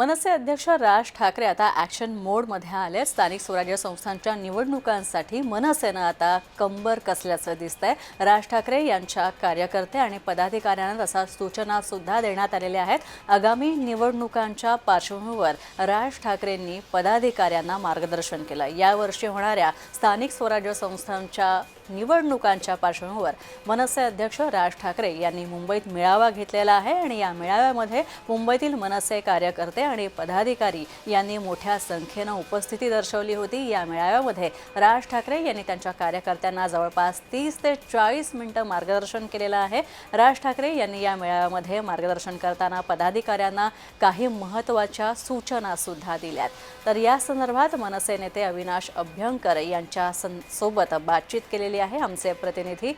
मनसे अध्यक्ष राज ठाकरे आता ॲक्शन मोडमध्ये आले स्थानिक स्वराज्य संस्थांच्या निवडणुकांसाठी मनसेनं आता कंबर कसल्याचं दिसतंय. राज ठाकरे यांच्या कार्यकर्ते आणि पदाधिकाऱ्यांना तसा सूचना सुद्धा देण्यात आलेल्या आहेत. आगामी निवडणुकांच्या पार्श्वभूमीवर राज ठाकरेंनी पदाधिकाऱ्यांना मार्गदर्शन केलं. यावर्षी होणाऱ्या स्थानिक स्वराज्य संस्थांच्या निवडणुकांच्या पार्श्वभूमीवर मनसे अध्यक्ष राज ठाकरे यांनी मुंबईत मेळावा घेतलेला आहे आणि या मेळाव्यामध्ये मुंबईतील मनसे कार्यकर्ते आणि पदाधिकारी यांनी मोठ्या संख्येनं उपस्थिती दर्शवली होती. या मेळाव्यामध्ये राज ठाकरे यांनी त्यांच्या कार्यकर्त्यांना जवळपास तीस ते चाळीस मिनिटं मार्गदर्शन केलेलं आहे. राज ठाकरे यांनी या मेळाव्यामध्ये मार्गदर्शन करताना पदाधिकाऱ्यांना काही महत्त्वाच्या सूचनासुद्धा दिल्यात. तर या संदर्भात मनसे नेते अविनाश अभ्यंकर यांच्या सं- सोबत बातचीत केलेली आहे. आमचे प्रतिनिधी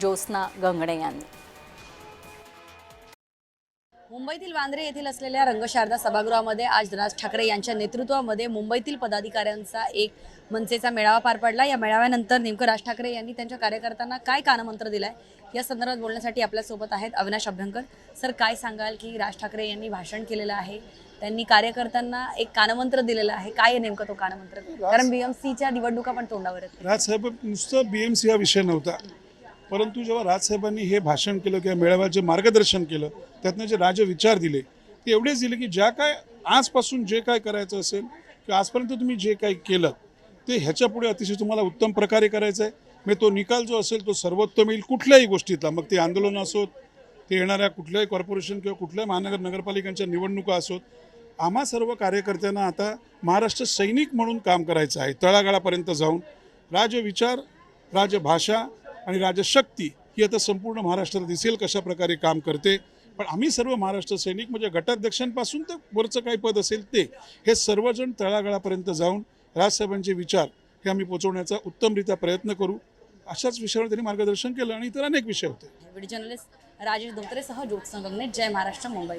ज्योत्स्ना गंगणे यांनी. मुंबईतील वांद्रे येथील असलेल्या रंगशारदा सभागृहामध्ये आज राज ठाकरे यांच्या नेतृत्वामध्ये मुंबईतील पदाधिकाऱ्यांचा एक मनसेचा मेळावा पार पडला. या मेळाव्यानंतर नेमकं राज ठाकरे यांनी त्यांच्या कार्यकर्त्यांना काय कानमंत्र दिलाय? या संदर्भात बोलण्यासाठी आपल्यासोबत आहेत अविनाश अभ्यंकर. सर काय सांगाल की राज ठाकरे यांनी भाषण केलेलं आहे? त्यांनी कार्यकर्त्यांना एक कानमंत्र दिलेलं आहे. काय आहे नेमकं तो कानमंत्र? कारण बीएमसीच्या निवडणुका पण तोंडावर आहेत. राजसाहेब नुसतं बी एम सी हा विषय नव्हता. परंतु जेव्हा राजसाहेबांनी हे भाषण केलं किंवा मेळाव्याचे मार्गदर्शन केलं त्यातनं जे राजविचार दिले ते एवढेच दिले की ज्या काय आजपासून जे काय करायचं असेल किंवा आजपर्यंत तुम्ही जे काही केलं ते ह्याच्यापुढे अतिशय तुम्हाला उत्तम प्रकारे करायचं आहे म्हणजे मग तो निकाल जो असेल तो सर्वोत्तम येईल कुठल्याही गोष्टीतला. मग ते आंदोलन असोत ते येणाऱ्या कुठल्याही कॉर्पोरेशन किंवा कुठल्याही महानगर नगरपालिकांच्या निवडणुका असोत. आम्हा सर्व कार्यकर्त्यांना आता महाराष्ट्र सैनिक म्हणून काम करायचं आहे तळागाळापर्यंत जाऊन. राजविचार राजभाषा आणि राजशक्ती ही आता संपूर्ण महाराष्ट्राला दिसेल कशा प्रकारे काम करते. पण आम्ही सर्व महाराष्ट्र सैनिक म्हणजे गटाध्यक्षांपासून तर वरचं काही पद असेल ते हे सर्वजण तळागाळापर्यंत जाऊन राजसाहेबांचे विचार हे आम्ही पोचवण्याचा उत्तमरित्या प्रयत्न करू. अशाच विषयावर त्यांनी मार्गदर्शन केलं आणि इतर अनेक विषय होते. जर्नलिस्ट राजेश धोत्रेसह ज्योत्सना जय महाराष्ट्र मुंबई.